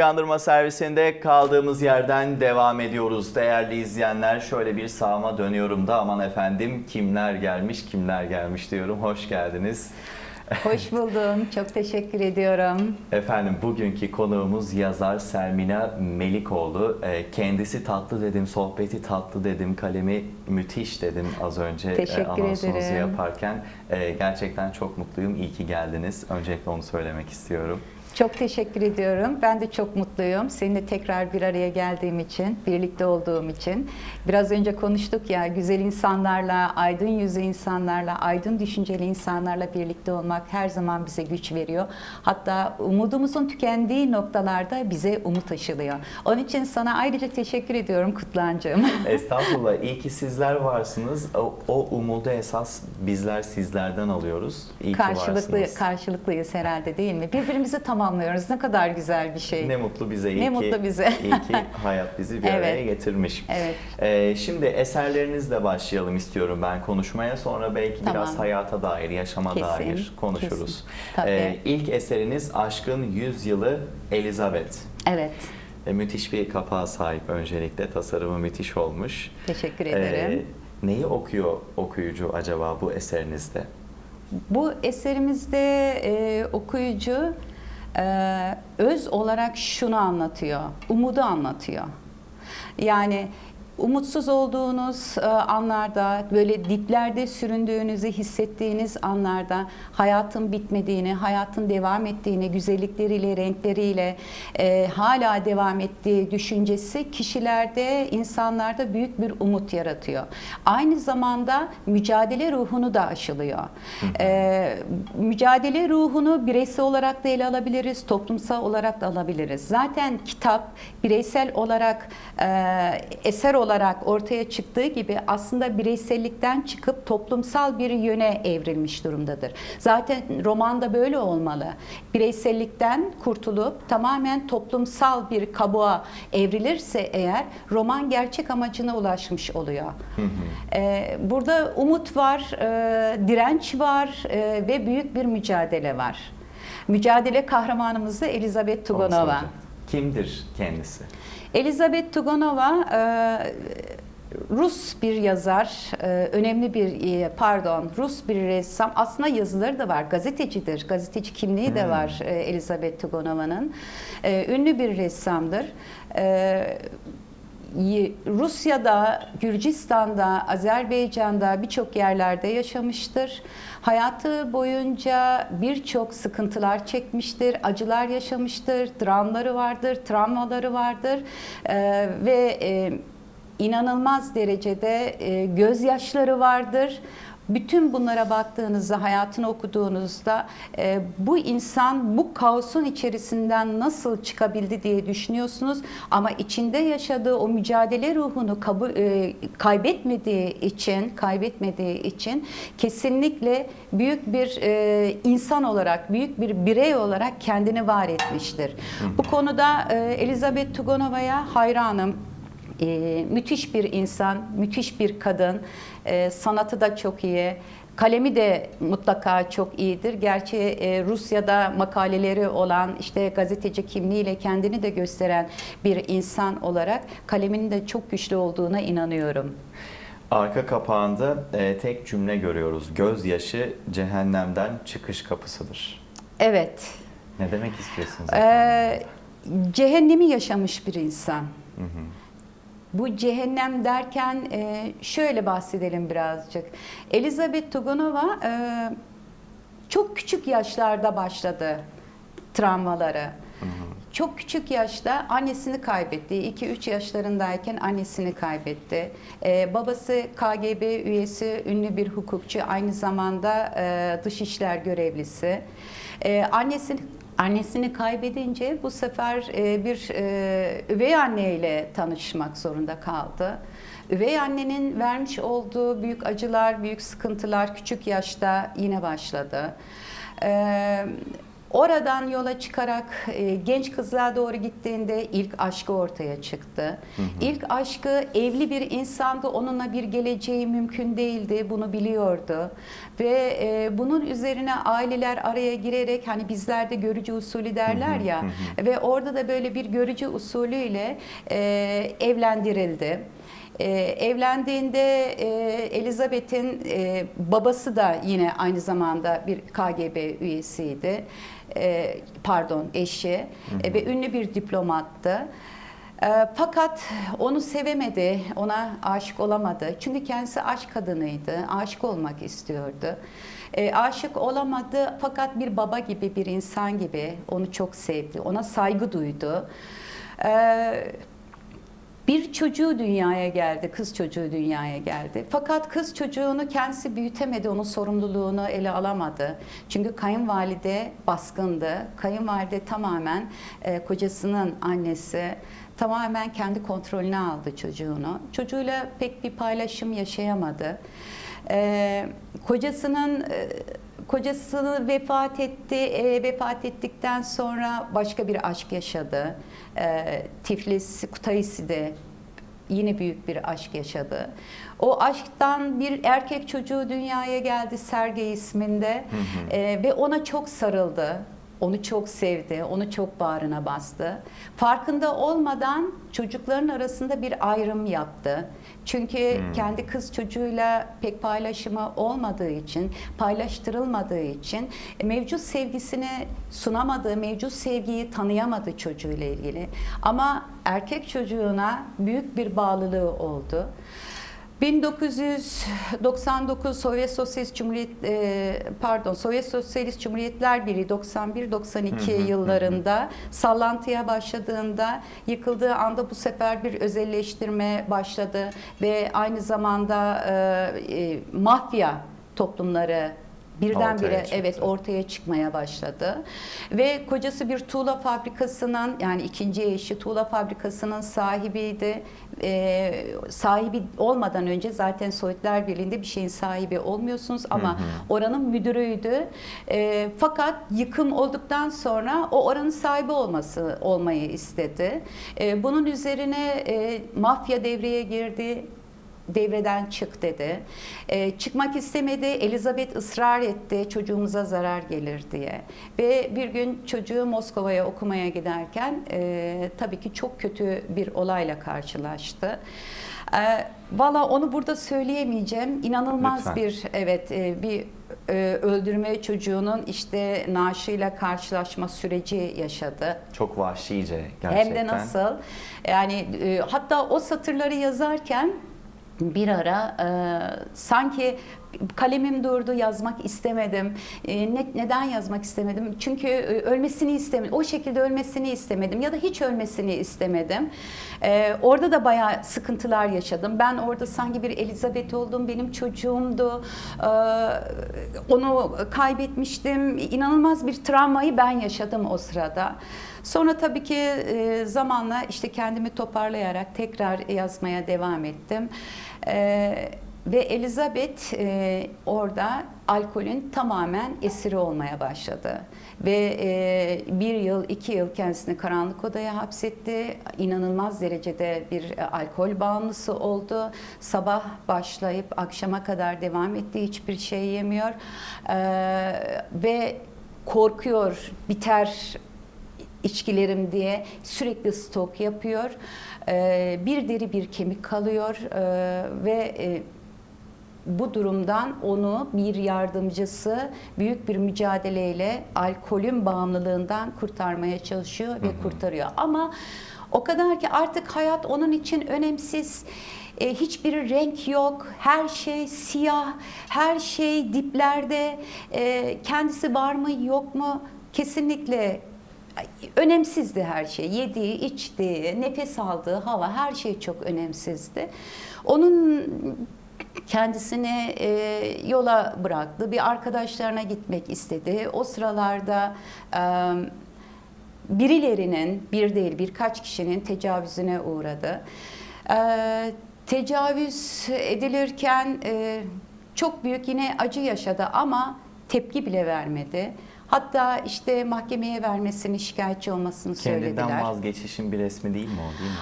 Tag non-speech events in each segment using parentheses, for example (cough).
Uyandırma servisinde kaldığımız yerden devam ediyoruz. Değerli izleyenler şöyle bir sağıma dönüyorum da aman efendim kimler gelmiş kimler gelmiş diyorum. Hoş geldiniz. Hoş buldum. Çok teşekkür ediyorum. Efendim bugünkü konuğumuz yazar Sermina Melikoğlu. Ee, Kendisi tatlı dedim, sohbeti tatlı dedim, kalemi müthiş dedim az önce e, Teşekkür anonsunuzu ederim. yaparken. Ee, Gerçekten çok mutluyum. İyi ki geldiniz. Öncelikle onu söylemek istiyorum. Çok teşekkür ediyorum. Ben de çok mutluyum. Seninle tekrar bir araya geldiğim için, birlikte olduğum için. Biraz önce konuştuk ya, güzel insanlarla, aydın yüzlü insanlarla, aydın düşünceli insanlarla birlikte olmak her zaman bize güç veriyor. Hatta umudumuzun tükendiği noktalarda bize umut aşılıyor. Onun için sana ayrıca teşekkür ediyorum Kutlancığım. (laughs) Estağfurullah. İyi ki sizler varsınız. O, o umudu esas bizler sizlerden alıyoruz. İyi ki Karşılıklı, varsınız. karşılıklıyız herhalde değil mi? Birbirimizi tamamlıyoruz. Ne kadar güzel bir şey. Ne mutlu bize. iyi Ne ki, mutlu bize. iyi ki (laughs) hayat bizi bir Evet. araya getirmiş. Evet. Ee, şimdi eserlerinizle başlayalım istiyorum ben konuşmaya. Sonra belki Tamam. biraz hayata dair, yaşama Kesin, dair konuşuruz. kesin. Ee, ilk eseriniz Aşkın Yüzyılı Elizabeth. Evet. E, müthiş bir kapağa sahip öncelikle. Tasarımı müthiş olmuş. Teşekkür Ee, ederim. neyi okuyor okuyucu acaba bu eserinizde? Bu eserimizde e, okuyucu öz olarak şunu anlatıyor, umudu anlatıyor. Yani umutsuz olduğunuz e, anlarda, böyle diplerde süründüğünüzü hissettiğiniz anlarda hayatın bitmediğini, hayatın devam ettiğini, güzellikleriyle, renkleriyle e, hala devam ettiği düşüncesi kişilerde, insanlarda büyük bir umut yaratıyor. Aynı zamanda mücadele ruhunu da aşılıyor. E, mücadele ruhunu bireysel olarak da ele alabiliriz, toplumsal olarak da alabiliriz. Zaten kitap bireysel olarak e, eser olarak ortaya çıktığı gibi aslında bireysellikten çıkıp toplumsal bir yöne evrilmiş durumdadır. Zaten romanda böyle olmalı. Bireysellikten kurtulup tamamen toplumsal bir kabuğa evrilirse eğer roman gerçek amacına ulaşmış oluyor. E, burada umut var, e, direnç var e, ve büyük bir mücadele var. Mücadele kahramanımız da Elizabeth Tugonova. Kimdir kendisi? Elizabeth Tugonova e, Rus bir yazar, e, önemli bir e, pardon Rus bir ressam. Aslında yazıları da var, gazetecidir. Gazeteci kimliği de var e, Elizabeth Tugonova'nın. E, Ünlü bir ressamdır. Rusya'da, Gürcistan'da, Azerbaycan'da birçok yerlerde yaşamıştır. Hayatı boyunca birçok sıkıntılar çekmiştir, acılar yaşamıştır, dramları vardır, travmaları vardır Ee, ve e, inanılmaz derecede e, gözyaşları vardır. Bütün bunlara baktığınızda, hayatını okuduğunuzda e, bu insan bu kaosun içerisinden nasıl çıkabildi diye düşünüyorsunuz. Ama içinde yaşadığı o mücadele ruhunu kabul, e, kaybetmediği için, kaybetmediği için kesinlikle büyük bir e, insan olarak, büyük bir birey olarak kendini var etmiştir. Bu konuda e, Elizabeth Tugonova'ya hayranım. Ee, müthiş bir insan, müthiş bir kadın. Ee, sanatı da çok iyi. Kalemi de mutlaka çok iyidir. Gerçi e, Rusya'da makaleleri olan, işte gazeteci kimliğiyle kendini de gösteren bir insan olarak kaleminin de çok güçlü olduğuna inanıyorum. Arka kapağında e, tek cümle görüyoruz. Gözyaşı cehennemden çıkış kapısıdır. Evet, Ne demek istiyorsunuz? Ee, cehennemi yaşamış bir insan. Bu cehennem derken e, şöyle bahsedelim birazcık. Elizabeth Tugunova e, çok küçük yaşlarda başladı travmaları. Çok küçük yaşta annesini kaybetti. 2-3 yaşlarındayken annesini kaybetti. Ee, babası KGB üyesi, ünlü bir hukukçu, aynı zamanda e, dışişler görevlisi. Ee, annesini Annesini kaybedince bu sefer e, bir e, üvey anneyle tanışmak zorunda kaldı. Üvey annenin vermiş olduğu büyük acılar, büyük sıkıntılar küçük yaşta yine başladı. Oradan yola çıkarak e, genç kızlığa doğru gittiğinde ilk aşkı ortaya çıktı. İlk aşkı evli bir insandı. Onunla bir geleceği mümkün değildi. Bunu biliyordu. Ve e, bunun üzerine aileler araya girerek hani bizlerde görücü usulü derler ya ve orada da böyle bir görücü usulüyle e, evlendirildi. E, evlendiğinde e, Elizabeth'in e, babası da yine aynı zamanda bir KGB üyesiydi. E, pardon eşi E, ve ünlü bir diplomattı. E, fakat onu sevemedi, ona aşık olamadı. Çünkü kendisi aşk kadınıydı, aşık olmak istiyordu. E, aşık olamadı fakat bir baba gibi, bir insan gibi onu çok sevdi, ona saygı duydu. E, bir çocuğu dünyaya geldi, kız çocuğu dünyaya geldi. Fakat kız çocuğunu kendisi büyütemedi, onun sorumluluğunu ele alamadı. Çünkü kayınvalide baskındı. Kayınvalide tamamen e, kocasının annesi, tamamen kendi kontrolüne aldı çocuğunu. Çocuğuyla pek bir paylaşım yaşayamadı. E, kocasının e, kocası vefat etti. E, vefat ettikten sonra başka bir aşk yaşadı. E, Tiflis, Kutaisi'de yine büyük bir aşk yaşadı. O aşktan bir erkek çocuğu dünyaya geldi Sergey isminde E, ve ona çok sarıldı. Onu çok sevdi, onu çok bağrına bastı. Farkında olmadan çocukların arasında bir ayrım yaptı. Çünkü kendi kız çocuğuyla pek paylaşımı olmadığı için, paylaştırılmadığı için e, mevcut sevgisini sunamadığı, mevcut sevgiyi tanıyamadı çocuğuyla ilgili. Ama erkek çocuğuna büyük bir bağlılığı oldu. 1999 Sovyet Sosyalist Cumhuriyet e, pardon Sovyet Sosyalist Cumhuriyetler Birliği 91-92 yıllarında sallantıya başladığında yıkıldığı anda bu sefer bir özelleştirme başladı ve aynı zamanda e, e, mafya toplumları birdenbire evet ortaya çıkmaya başladı. Ve kocası bir tuğla fabrikasının yani ikinci eşi tuğla fabrikasının sahibiydi. Ee, sahibi olmadan önce zaten Sovyetler Birliği'nde bir şeyin sahibi olmuyorsunuz ama oranın müdürüydü. Ee, fakat yıkım olduktan sonra o oranın sahibi olması olmayı istedi. Ee, bunun üzerine e, mafya devreye girdi devreden çık dedi. Ee, çıkmak istemedi. Elizabeth ısrar etti çocuğumuza zarar gelir diye. Ve bir gün çocuğu Moskova'ya okumaya giderken e, tabii ki çok kötü bir olayla karşılaştı. E, Valla onu burada söyleyemeyeceğim. İnanılmaz Lütfen. bir evet e, bir e, öldürme çocuğunun işte naaşıyla karşılaşma süreci yaşadı. Çok vahşice gerçekten. Hem de nasıl? Yani e, hatta o satırları yazarken bir ara e, sanki kalemim durdu yazmak istemedim. E, ne, neden yazmak istemedim? Çünkü e, ölmesini istemedim. O şekilde ölmesini istemedim ya da hiç ölmesini istemedim. E, orada da bayağı sıkıntılar yaşadım. Ben orada sanki bir Elizabeth oldum. Benim çocuğumdu. E, onu kaybetmiştim. İnanılmaz bir travmayı ben yaşadım o sırada. Sonra tabii ki e, zamanla işte kendimi toparlayarak tekrar yazmaya devam ettim. E, ve Elizabeth e, orada alkolün tamamen esiri olmaya başladı. Ve e, bir yıl, iki yıl kendisini karanlık odaya hapsetti. İnanılmaz derecede bir e, alkol bağımlısı oldu. Sabah başlayıp akşama kadar devam etti. Hiçbir şey yemiyor. E, ve korkuyor, biter içkilerim diye sürekli stok yapıyor. Ee, bir deri bir kemik kalıyor Ee, ve e, bu durumdan onu bir yardımcısı büyük bir mücadeleyle alkolün bağımlılığından kurtarmaya çalışıyor ve kurtarıyor. Ama o kadar ki artık hayat onun için önemsiz. E, hiçbir renk yok, her şey siyah, her şey diplerde. E, kendisi var mı yok mu? Kesinlikle önemsizdi her şey. Yediği, içtiği, nefes aldığı hava her şey çok önemsizdi. Onun kendisini e, yola bıraktı. Bir arkadaşlarına gitmek istedi. O sıralarda e, birilerinin, bir değil birkaç kişinin tecavüzüne uğradı. E, tecavüz edilirken e, çok büyük yine acı yaşadı ama tepki bile vermedi. Hatta işte mahkemeye vermesini, şikayetçi olmasını Kendinden söylediler. vazgeçişin bir resmi değil mi o değil mi?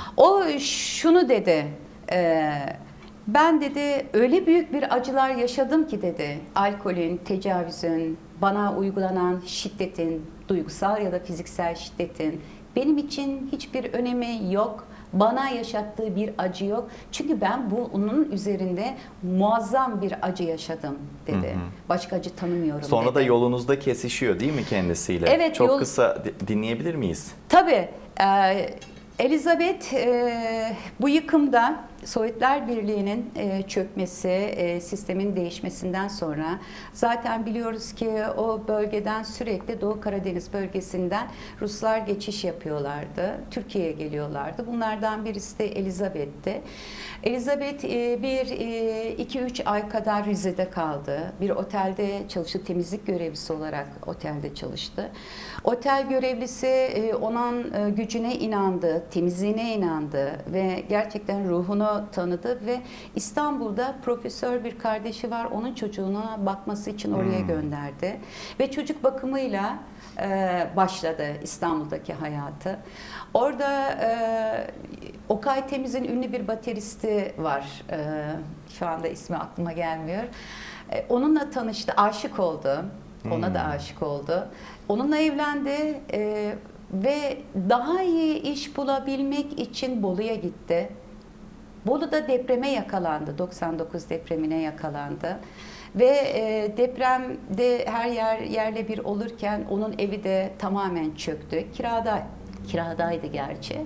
O şunu dedi. e, ben dedi öyle büyük bir acılar yaşadım ki dedi. Alkolün, tecavüzün, bana uygulanan şiddetin, duygusal ya da fiziksel şiddetin benim için hiçbir önemi yok. Bana yaşattığı bir acı yok. Çünkü ben bunun üzerinde muazzam bir acı yaşadım dedi. Hı hı. Başka acı tanımıyorum Sonra dedi. da yolunuzda kesişiyor değil mi kendisiyle? Evet, Çok yol- kısa di- dinleyebilir miyiz? Tabii. e, Elizabeth e, bu yıkımda Sovyetler Birliği'nin e, çökmesi, e, sistemin değişmesinden sonra zaten biliyoruz ki o bölgeden sürekli Doğu Karadeniz bölgesinden Ruslar geçiş yapıyorlardı. Türkiye'ye geliyorlardı. Bunlardan birisi de Elizabeth'ti. Elizabeth e, bir iki üç ay kadar Rize'de kaldı. Bir otelde çalıştı. Temizlik görevlisi olarak otelde çalıştı. Otel görevlisi onun gücüne inandı, temizliğine inandı ve gerçekten ruhunu tanıdı ve İstanbul'da profesör bir kardeşi var. Onun çocuğuna bakması için oraya Hmm. gönderdi ve çocuk bakımıyla e, başladı İstanbul'daki hayatı. Orada e, Okay Temiz'in ünlü bir bateristi var. E, şu anda ismi aklıma gelmiyor. E, onunla tanıştı, aşık oldu. Ona da Hmm. aşık oldu. Onunla evlendi e, ve daha iyi iş bulabilmek için Bolu'ya gitti. Bolu'da depreme yakalandı. 99 depremine yakalandı. Ve e, depremde her yer yerle bir olurken onun evi de tamamen çöktü. Kirada kiradaydı gerçi.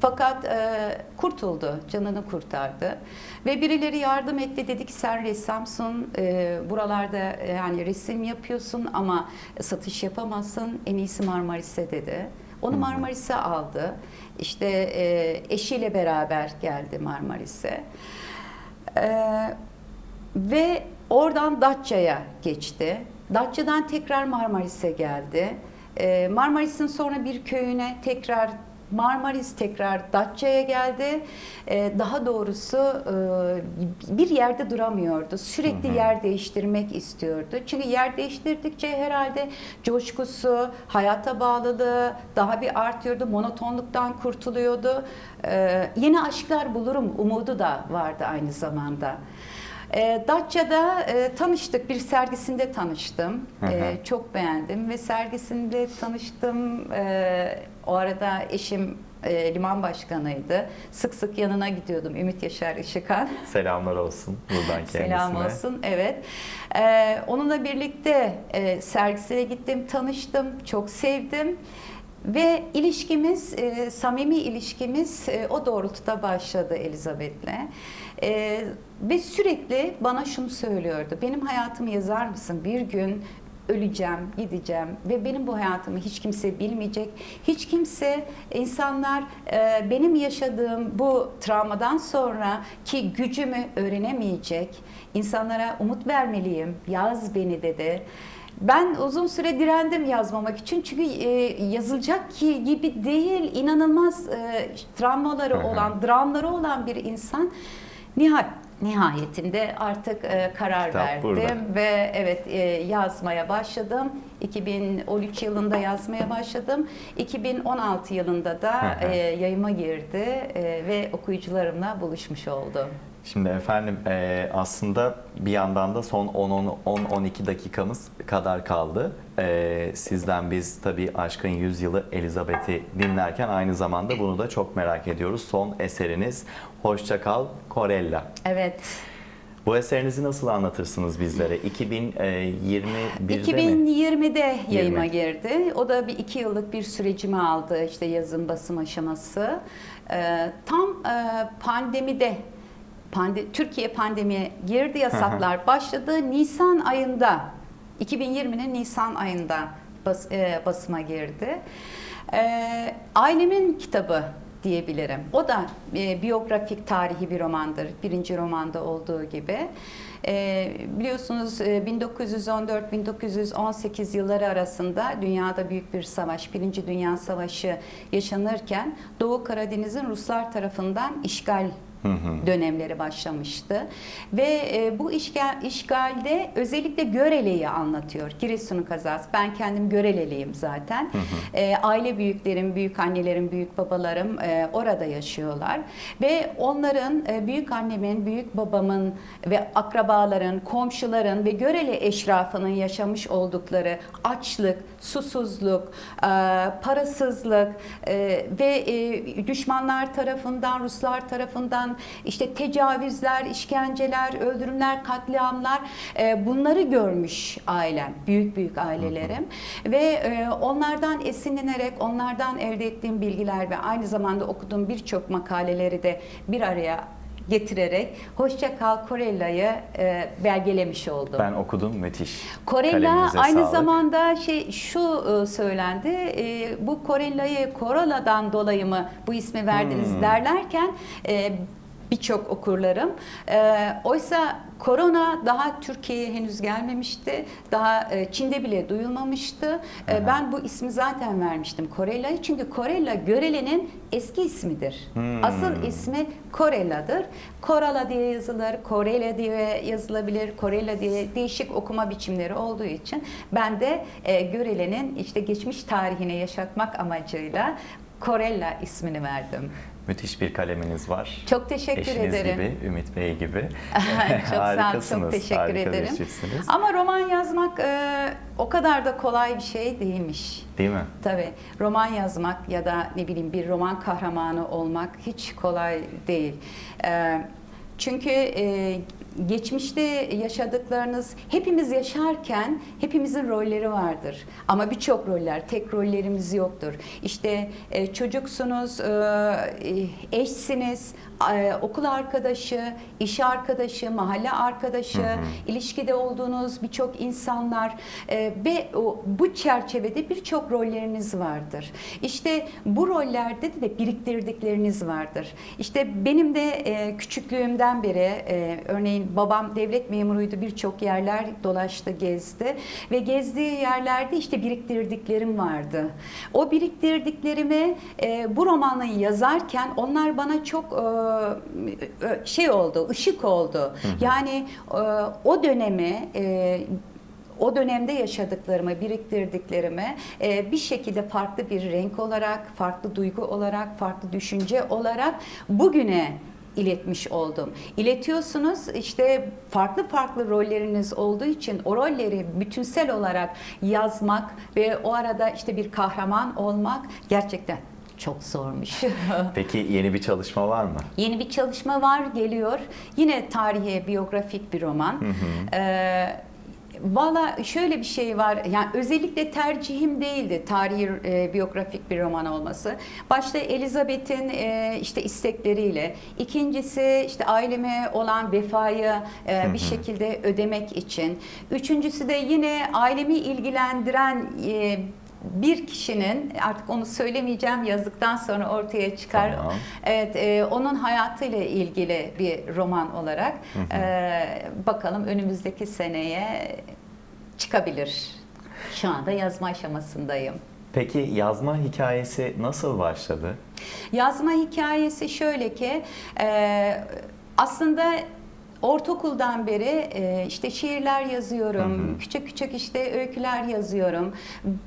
Fakat e, kurtuldu, canını kurtardı. Ve birileri yardım etti dedi ki sen ressamsın, e, buralarda e, yani resim yapıyorsun ama satış yapamazsın, en iyisi Marmaris'e dedi. Onu Marmaris'e aldı. İşte e, eşiyle beraber geldi Marmaris'e. E, ve oradan Datça'ya geçti. Datça'dan tekrar Marmaris'e geldi. E, Marmaris'in sonra bir köyüne tekrar Marmaris tekrar Datça'ya geldi. E, daha doğrusu e, bir yerde duramıyordu. Sürekli Hı hı. yer değiştirmek istiyordu. Çünkü yer değiştirdikçe herhalde coşkusu, hayata bağlılığı daha bir artıyordu. Monotonluktan kurtuluyordu. E, yeni aşklar bulurum umudu da vardı aynı zamanda. E, Datça'da e, tanıştık, bir sergisinde tanıştım. Hı hı. E, çok beğendim ve sergisinde tanıştım. E, o arada eşim e, liman başkanıydı. Sık sık yanına gidiyordum Ümit Yaşar Işıkan. (laughs) Selamlar olsun buradan kendisine. Selam olsun. Evet. Ee, onunla birlikte e, sergisine gittim, tanıştım, çok sevdim. Ve ilişkimiz, e, samimi ilişkimiz e, o doğrultuda başladı Elizabeth'le. E, ve sürekli bana şunu söylüyordu. Benim hayatımı yazar mısın? Bir gün öleceğim, gideceğim ve benim bu hayatımı hiç kimse bilmeyecek. Hiç kimse, insanlar e, benim yaşadığım bu travmadan sonra ki gücümü öğrenemeyecek. İnsanlara umut vermeliyim. Yaz beni dedi. Ben uzun süre direndim yazmamak için çünkü e, yazılacak ki gibi değil, inanılmaz e, travmaları olan, dramları olan bir insan nihayet nihayetinde artık e, karar Kitap verdim burada. ve evet e, yazmaya başladım. 2013 yılında yazmaya başladım. 2016 yılında da e, yayıma girdi e, ve okuyucularımla buluşmuş oldum. Şimdi efendim e, aslında bir yandan da son 10-12 dakikamız kadar kaldı. E, sizden biz tabii Aşkın Yüzyılı Elizabeth'i dinlerken aynı zamanda bunu da çok merak ediyoruz. Son eseriniz Hoşça Kal Corella. Evet. Bu eserinizi nasıl anlatırsınız bizlere? 2021'de mi? 2020'de yayıma 20. girdi. O da bir iki yıllık bir sürecimi aldı işte yazım basım aşaması. Ee, tam e, pandemide pande, Türkiye pandemiye girdi yasaklar başladı. Nisan ayında 2020'nin Nisan ayında bas, e, basıma girdi. Ee, ailemin kitabı diyebilirim. O da e, biyografik tarihi bir romandır. Birinci romanda olduğu gibi. E, biliyorsunuz e, 1914-1918 yılları arasında dünyada büyük bir savaş, Birinci Dünya Savaşı yaşanırken Doğu Karadeniz'in Ruslar tarafından işgal dönemleri başlamıştı. Ve e, bu işgal, işgalde özellikle Görele'yi anlatıyor. Giresun'un kazası. Ben kendim Göreleliyim zaten. E, aile büyüklerim, büyük annelerim, büyük babalarım e, orada yaşıyorlar. Ve onların, e, büyük annemin, büyük babamın ve akrabaların, komşuların ve Görele eşrafının yaşamış oldukları açlık, susuzluk, e, parasızlık e, ve e, düşmanlar tarafından, Ruslar tarafından işte tecavüzler, işkenceler, öldürümler, katliamlar e, bunları görmüş ailem, büyük büyük ailelerim ve e, onlardan esinlenerek, onlardan elde ettiğim bilgiler ve aynı zamanda okuduğum birçok makaleleri de bir araya getirerek Hoşça Kal Korella'yı e, belgelemiş oldum. Ben okudum müthiş. Korella aynı sağlık. zamanda şey şu e, söylendi. e, bu Korella'yı Korola'dan dolayı mı bu ismi verdiniz Hmm. derlerken e, birçok okurlarım. E, oysa korona daha Türkiye'ye henüz gelmemişti. Daha e, Çin'de bile duyulmamıştı. E, ben bu ismi zaten vermiştim Korella'yı. Çünkü Korella Görele'nin eski ismidir. Hmm. Asıl ismi Korella'dır. Korala diye yazılır, Korela diye yazılabilir, Korella diye değişik okuma biçimleri olduğu için ben de e, Görele'nin işte geçmiş tarihini yaşatmak amacıyla Korella ismini verdim. Müthiş bir kaleminiz var. Çok teşekkür Eşiniz ederim. gibi, Ümit Bey gibi. (laughs) çok sağ Harikasınız, çok teşekkür harika ederim. çiftsiniz. Ama roman yazmak e, o kadar da kolay bir şey değilmiş. Değil mi? Tabii roman yazmak ya da ne bileyim bir roman kahramanı olmak hiç kolay değil. Ee, çünkü e, geçmişte yaşadıklarınız hepimiz yaşarken hepimizin rolleri vardır. Ama birçok roller, tek rollerimiz yoktur. İşte e, çocuksunuz, e, eşsiniz, e, okul arkadaşı, iş arkadaşı, mahalle arkadaşı, ilişkide olduğunuz birçok insanlar e, ve o, bu çerçevede birçok rolleriniz vardır. İşte bu rollerde de biriktirdikleriniz vardır. İşte benim de e, küçüklüğümden beri e, örneğin babam devlet memuruydu birçok yerler dolaştı gezdi ve gezdiği yerlerde işte biriktirdiklerim vardı. O biriktirdiklerimi e, bu romanı yazarken onlar bana çok e, e, şey oldu, ışık oldu. Yani e, o dönemi e, o dönemde yaşadıklarımı, biriktirdiklerimi e, bir şekilde farklı bir renk olarak, farklı duygu olarak, farklı düşünce olarak bugüne iletmiş oldum. İletiyorsunuz işte farklı farklı rolleriniz olduğu için o rolleri bütünsel olarak yazmak ve o arada işte bir kahraman olmak gerçekten çok zormuş. (laughs) Peki yeni bir çalışma var mı? Yeni bir çalışma var, geliyor. Yine tarihe, biyografik bir roman. Ee, Valla şöyle bir şey var, yani özellikle tercihim değildi tarihi e, biyografik bir roman olması. Başta Elizabeth'in e, işte istekleriyle, ikincisi işte aileme olan vefayı e, bir şekilde ödemek için, üçüncüsü de yine ailemi ilgilendiren e, bir kişinin artık onu söylemeyeceğim yazdıktan sonra ortaya çıkar. Tamam. Evet, e, onun hayatıyla ilgili bir roman olarak e, bakalım önümüzdeki seneye çıkabilir. Şu anda yazma aşamasındayım. Peki yazma hikayesi nasıl başladı? Yazma hikayesi şöyle ki e, aslında ortaokuldan beri e, işte şiirler yazıyorum, küçük küçük işte öyküler yazıyorum.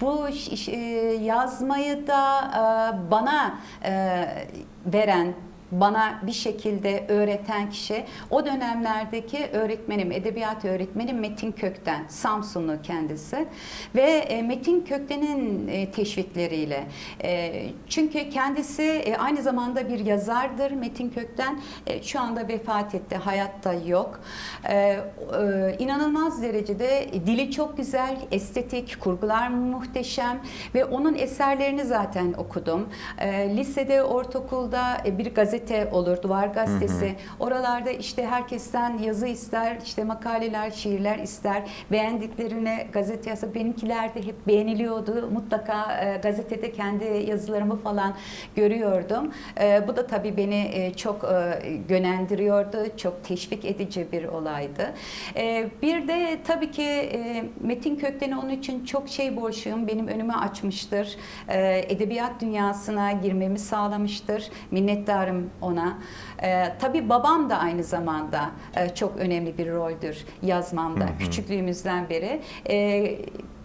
Bu e, yazmayı da e, bana e, veren bana bir şekilde öğreten kişi o dönemlerdeki öğretmenim, edebiyat öğretmenim Metin Kökten, Samsunlu kendisi ve e, Metin Kökten'in e, teşvikleriyle e, çünkü kendisi aynı zamanda bir yazardır Metin Kökten şu anda vefat etti, hayatta yok. İnanılmaz derecede dili çok güzel, estetik, kurgular muhteşem ve onun eserlerini zaten okudum. Lisede, ortaokulda bir gazete olur, Duvar Gazetesi. Oralarda işte herkesten yazı ister, işte makaleler, şiirler ister. Beğendiklerine gazete yazı. Benimkiler de hep beğeniliyordu. Mutlaka e, gazetede kendi yazılarımı falan görüyordum. E, bu da tabii beni e, çok e, yönlendiriyordu. Çok teşvik edici bir olaydı. E, bir de tabii ki e, Metin Kökten'e onun için çok şey borçluyum. Benim önümü açmıştır. E, edebiyat dünyasına girmemi sağlamıştır. Minnettarım ona. E, tabii babam da aynı zamanda e, çok önemli bir roldür yazmamda küçüklüğümüzden beri. E,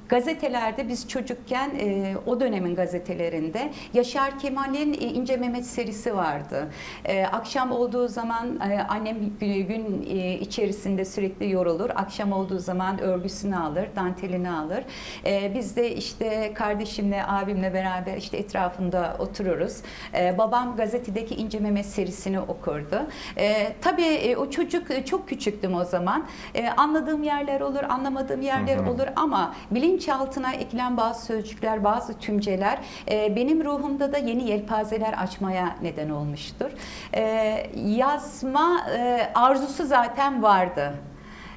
Gazetelerde biz çocukken e, o dönemin gazetelerinde Yaşar Kemal'in e, İnce Mehmet serisi vardı. E, akşam olduğu zaman e, annem gün, gün e, içerisinde sürekli yorulur. Akşam olduğu zaman örgüsünü alır, dantelini alır. E, biz de işte kardeşimle, abimle beraber işte etrafında otururuz. E, babam gazetedeki İnce Mehmet serisini okurdu. E, tabii e, o çocuk e, çok küçüktüm o zaman. E, anladığım yerler olur, anlamadığım yerler olur ama bilinçaltına ekilen bazı sözcükler, bazı tümceler e, benim ruhumda da yeni yelpazeler açmaya neden olmuştur. E, yazma e, arzusu zaten vardı.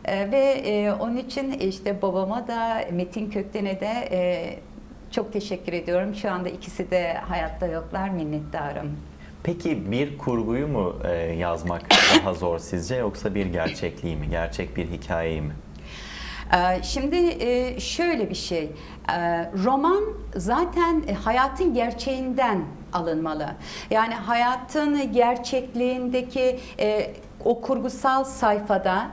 E, ve e, onun için işte babama da Metin Kökten'e de e, çok teşekkür ediyorum. Şu anda ikisi de hayatta yoklar, minnettarım. Peki bir kurguyu mu e, yazmak daha zor sizce yoksa bir gerçekliği mi? Gerçek bir hikayeyi mi? Ee, Şimdi e, şöyle bir şey, Ee, roman zaten e, hayatın gerçeğinden alınmalı. Yani hayatın gerçekliğindeki e, o kurgusal sayfada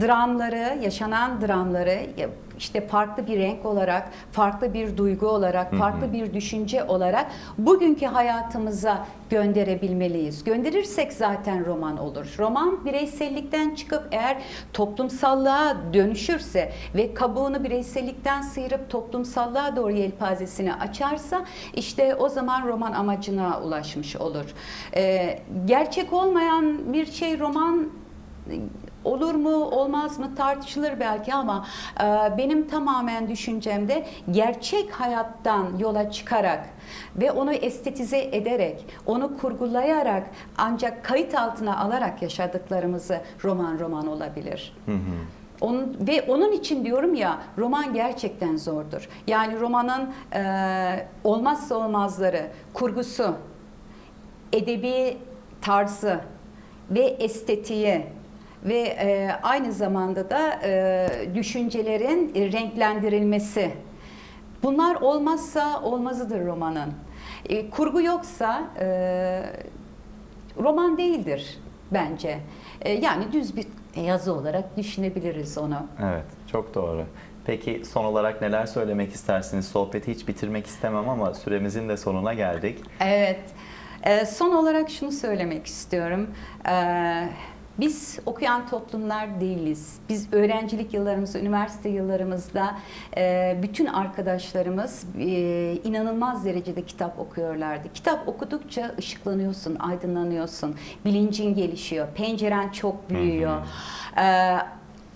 dramları, yaşanan dramları işte farklı bir renk olarak, farklı bir duygu olarak, farklı bir düşünce olarak bugünkü hayatımıza gönderebilmeliyiz. Gönderirsek zaten roman olur. Roman bireysellikten çıkıp eğer toplumsallığa dönüşürse ve kabuğunu bireysellikten sıyırıp toplumsallığa doğru yelpazesini açarsa işte o zaman roman amacına ulaşmış olur. Ee, gerçek olmayan bir şey roman olur mu olmaz mı tartışılır belki ama e, benim tamamen düşüncemde gerçek hayattan yola çıkarak ve onu estetize ederek, onu kurgulayarak ancak kayıt altına alarak yaşadıklarımızı roman roman olabilir. Onun, ve onun için diyorum ya roman gerçekten zordur. Yani romanın e, olmazsa olmazları, kurgusu, edebi tarzı ve estetiği ve e, aynı zamanda da e, düşüncelerin renklendirilmesi. Bunlar olmazsa olmazıdır romanın. E, kurgu yoksa e, roman değildir bence. E, yani düz bir yazı olarak düşünebiliriz onu. Evet, çok doğru. Peki son olarak neler söylemek istersiniz? Sohbeti hiç bitirmek istemem ama süremizin de sonuna geldik. Evet. Ee, son olarak şunu söylemek istiyorum. Ee, biz okuyan toplumlar değiliz. Biz öğrencilik yıllarımızda, üniversite yıllarımızda e, bütün arkadaşlarımız e, inanılmaz derecede kitap okuyorlardı. Kitap okudukça ışıklanıyorsun, aydınlanıyorsun, bilincin gelişiyor, penceren çok büyüyor. Ee,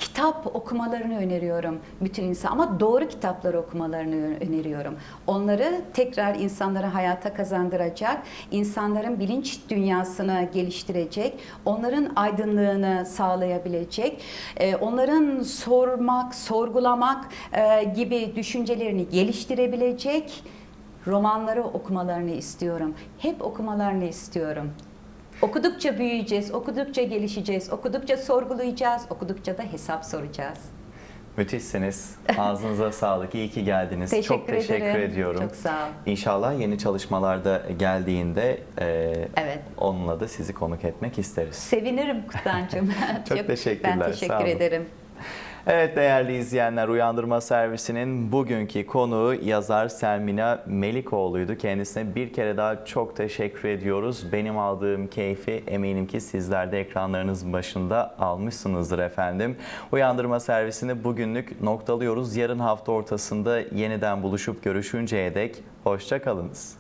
kitap okumalarını öneriyorum bütün insan ama doğru kitapları okumalarını öneriyorum. Onları tekrar insanlara hayata kazandıracak, insanların bilinç dünyasını geliştirecek, onların aydınlığını sağlayabilecek, e, onların sormak, sorgulamak e, gibi düşüncelerini geliştirebilecek romanları okumalarını istiyorum. Hep okumalarını istiyorum. Okudukça büyüyeceğiz, okudukça gelişeceğiz, okudukça sorgulayacağız, okudukça da hesap soracağız. Müthişsiniz. (laughs) Ağzınıza sağlık. İyi ki geldiniz. Teşekkür çok teşekkür ederim. ediyorum. Çok sağ ol. İnşallah yeni çalışmalarda geldiğinde e, Evet. onunla da sizi konuk etmek isteriz. Sevinirim Kutancığım. (laughs) Çok teşekkürler, Ben teşekkür olun. ederim. Evet değerli izleyenler Uyandırma Servisi'nin bugünkü konuğu yazar Selmina Melikoğlu'ydu. Kendisine bir kere daha çok teşekkür ediyoruz. Benim aldığım keyfi eminim ki sizler de ekranlarınız başında almışsınızdır efendim. Uyandırma Servisi'ni bugünlük noktalıyoruz. Yarın hafta ortasında yeniden buluşup görüşünceye dek hoşça kalınız.